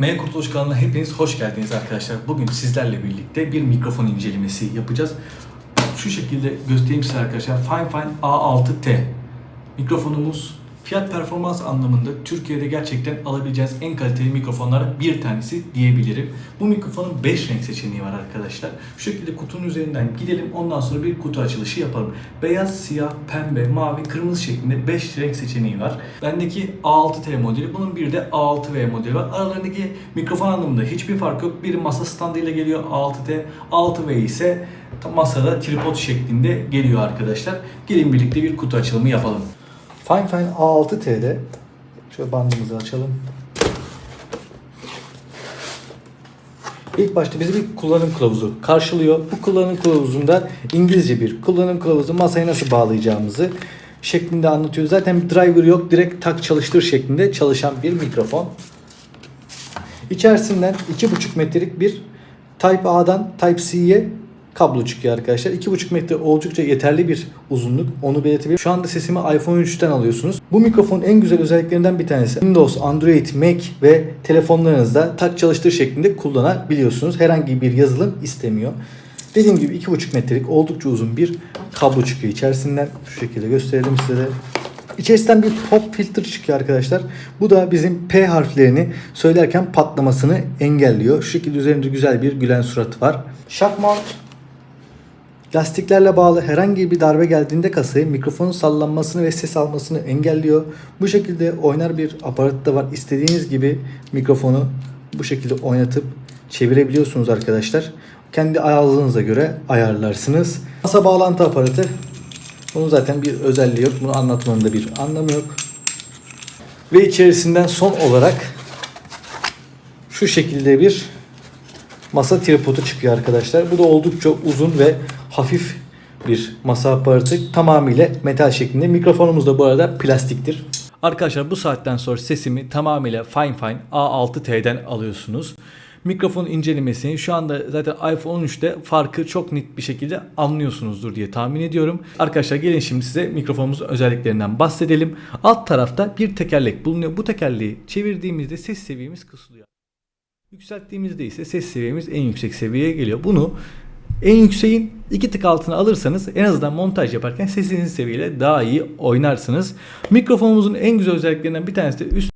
M Kurtuluş kanalına hepiniz hoş geldiniz arkadaşlar. Bugün sizlerle birlikte bir mikrofon incelemesi yapacağız. Şu şekilde göstereyim size arkadaşlar. Finefine A6T mikrofonumuz fiyat performans anlamında Türkiye'de gerçekten alabileceğiniz en kaliteli mikrofonlardan bir tanesi diyebilirim. Bu mikrofonun 5 renk seçeneği var arkadaşlar. Şu şekilde kutunun üzerinden gidelim ondan sonra bir kutu açılışı yapalım. Beyaz, siyah, pembe, mavi, kırmızı şeklinde 5 renk seçeneği var. Bendeki A6T modeli bunun bir de A6V modeli var. Aralarındaki mikrofon anlamında hiçbir fark yok. Bir masa standıyla geliyor A6T, 6V ise masada tripod şeklinde geliyor arkadaşlar. Gelin birlikte bir kutu açılımı yapalım. Finefine A6T'de şöyle bandımızı açalım. İlk başta bizi bir kullanım kılavuzu karşılıyor. Bu kullanım kılavuzunda İngilizce bir kullanım kılavuzu masaya nasıl bağlayacağımızı şeklinde anlatıyor. Zaten driver yok. Direkt tak çalıştır şeklinde çalışan bir mikrofon. İçerisinden 2,5 metrelik bir Type A'dan Type C'ye kablo çıkıyor arkadaşlar. 2,5 metre oldukça yeterli bir uzunluk. Onu belirtebilirim. Şu anda sesimi iPhone 3'ten alıyorsunuz. Bu mikrofonun en güzel özelliklerinden bir tanesi. Windows, Android, Mac ve telefonlarınızda tak çalıştır şeklinde kullanabiliyorsunuz. Herhangi bir yazılım istemiyor. Dediğim gibi 2,5 metrelik oldukça uzun bir kablo çıkıyor içerisinden. Şu şekilde gösterelim size de. İçerisinden bir pop filter çıkıyor arkadaşlar. Bu da bizim P harflerini söylerken patlamasını engelliyor. Şu şekilde üzerinde güzel bir gülen suratı var. Shock mount Lastiklerle bağlı herhangi bir darbe geldiğinde kasayı mikrofonun sallanmasını ve ses almasını engelliyor. Bu şekilde oynar bir aparat da var. İstediğiniz gibi mikrofonu bu şekilde oynatıp çevirebiliyorsunuz arkadaşlar. Kendi ayarlığınıza göre ayarlarsınız. Masa bağlantı aparatı. Bunun zaten bir özelliği yok. Bunu anlatmanın da bir anlamı yok. Ve içerisinden son olarak şu şekilde bir masa tripodu çıkıyor arkadaşlar. Bu da oldukça uzun ve hafif bir masa aparatı. Tamamıyla metal şeklinde. Mikrofonumuz da bu arada plastiktir. Arkadaşlar bu saatten sonra sesimi tamamıyla Fine Fine A6T'den alıyorsunuz. Mikrofon incelemesini şu anda zaten iPhone 13'te farkı çok net bir şekilde anlıyorsunuzdur diye tahmin ediyorum. Arkadaşlar gelin şimdi size mikrofonumuzun özelliklerinden bahsedelim. Alt tarafta bir tekerlek bulunuyor. Bu tekerleği çevirdiğimizde ses seviyemiz kısılıyor. Yükselttiğimizde ise ses seviyemiz en yüksek seviyeye geliyor. Bunu en yükseğin iki tık altına alırsanız en azından montaj yaparken sesiniz seviyeyle daha iyi oynarsınız. Mikrofonumuzun en güzel özelliklerinden bir tanesi de üst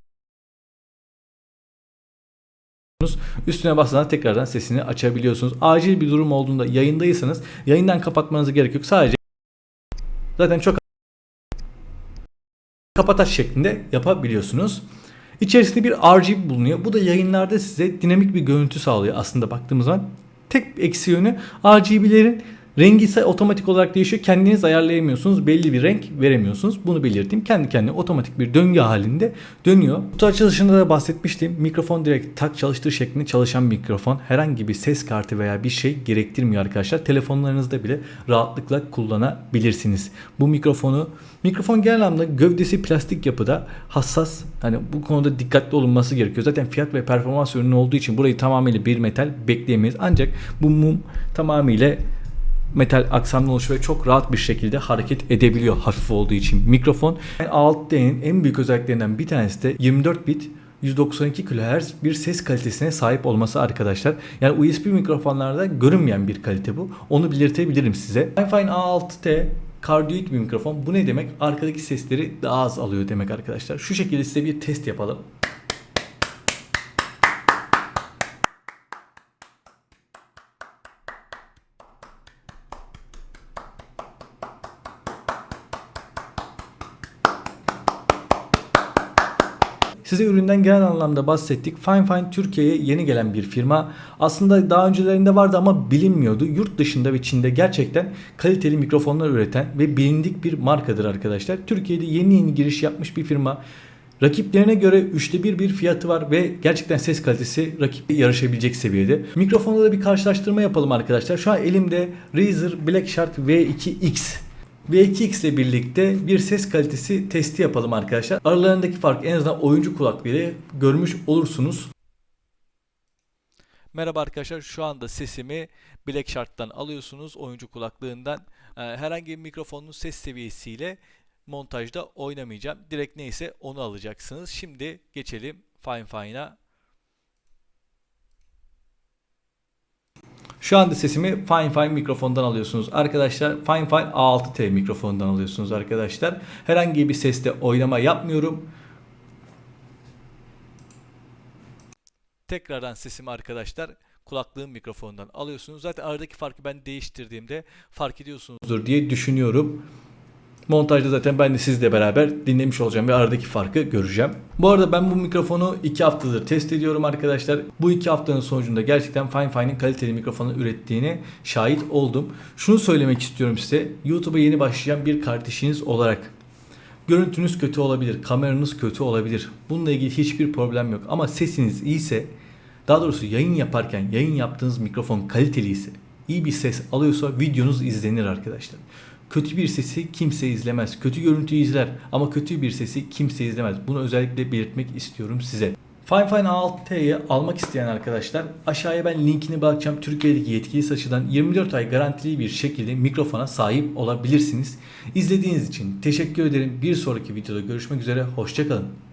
Üstüne basmadan tekrardan sesini açabiliyorsunuz. Acil bir durum olduğunda yayındaysanız yayından kapatmanıza gerek yok. Sadece zaten çok kapataç şeklinde yapabiliyorsunuz. İçerisinde bir RGB bulunuyor. Bu da yayınlarda size dinamik bir görüntü sağlıyor aslında baktığımız zaman. Tek eksi yönü RGB'lerin rengi ise otomatik olarak değişiyor. Kendiniz ayarlayamıyorsunuz. Belli bir renk veremiyorsunuz. Bunu belirteyim. Kendi kendine otomatik bir döngü halinde dönüyor. Kutu açılışında da bahsetmiştim. Mikrofon direkt tak çalıştır şeklinde çalışan mikrofon. Herhangi bir ses kartı veya bir şey gerektirmiyor arkadaşlar. Telefonlarınızda bile rahatlıkla kullanabilirsiniz. Bu mikrofonu Mikrofon genel anlamda gövdesi plastik yapıda hassas. Hani bu konuda dikkatli olunması gerekiyor. Zaten fiyat ve performans ürünü olduğu için burayı tamamıyla bir metal bekleyemeyiz. Ancak bu mum tamamıyla metal aksamlı oluşuyor ve çok rahat bir şekilde hareket edebiliyor hafif olduğu için. Mikrofon A6D'nin en büyük özelliklerinden bir tanesi de 24 bit 192 kHz bir ses kalitesine sahip olması arkadaşlar. Yani USB mikrofonlarda görünmeyen bir kalite bu. Onu belirtebilirim size. Fine A6T Kardioid bir mikrofon. Bu ne demek? Arkadaki sesleri daha az alıyor demek arkadaşlar. Şu şekilde size bir test yapalım. Size üründen genel anlamda bahsettik. Fine Fine Türkiye'ye yeni gelen bir firma. Aslında daha öncelerinde vardı ama bilinmiyordu. Yurt dışında ve Çin'de gerçekten kaliteli mikrofonlar üreten ve bilindik bir markadır arkadaşlar. Türkiye'de yeni yeni giriş yapmış bir firma. Rakiplerine göre üçte bir bir fiyatı var ve gerçekten ses kalitesi rakiple yarışabilecek seviyede. Mikrofonda da bir karşılaştırma yapalım arkadaşlar. Şu an elimde Razer Black Shark V2X V2X ile birlikte bir ses kalitesi testi yapalım arkadaşlar. Aralarındaki fark en azından oyuncu kulaklığıyla görmüş olursunuz. Merhaba arkadaşlar şu anda sesimi Black Shark'tan alıyorsunuz oyuncu kulaklığından. Ee, herhangi bir mikrofonun ses seviyesiyle montajda oynamayacağım. Direkt neyse onu alacaksınız. Şimdi geçelim Fine Fine'a. Şu anda sesimi Fine Fine mikrofondan alıyorsunuz arkadaşlar. Fine Fine A6T mikrofondan alıyorsunuz arkadaşlar. Herhangi bir seste oynama yapmıyorum. Tekrardan sesimi arkadaşlar kulaklığın mikrofonundan alıyorsunuz. Zaten aradaki farkı ben değiştirdiğimde fark ediyorsunuzdur diye düşünüyorum. Montajda zaten ben de sizle beraber dinlemiş olacağım ve aradaki farkı göreceğim. Bu arada ben bu mikrofonu 2 haftadır test ediyorum arkadaşlar. Bu 2 haftanın sonucunda gerçekten Fine Fine'in kaliteli mikrofonu ürettiğine şahit oldum. Şunu söylemek istiyorum size. YouTube'a yeni başlayan bir kardeşiniz olarak Görüntünüz kötü olabilir, kameranız kötü olabilir. Bununla ilgili hiçbir problem yok. Ama sesiniz iyiyse, daha doğrusu yayın yaparken yayın yaptığınız mikrofon kaliteli ise, iyi bir ses alıyorsa videonuz izlenir arkadaşlar. Kötü bir sesi kimse izlemez. Kötü görüntüyü izler ama kötü bir sesi kimse izlemez. Bunu özellikle belirtmek istiyorum size. Fine Fine A6T'yi almak isteyen arkadaşlar aşağıya ben linkini bırakacağım. Türkiye'deki yetkili satıcıdan 24 ay garantili bir şekilde mikrofona sahip olabilirsiniz. İzlediğiniz için teşekkür ederim. Bir sonraki videoda görüşmek üzere. Hoşçakalın.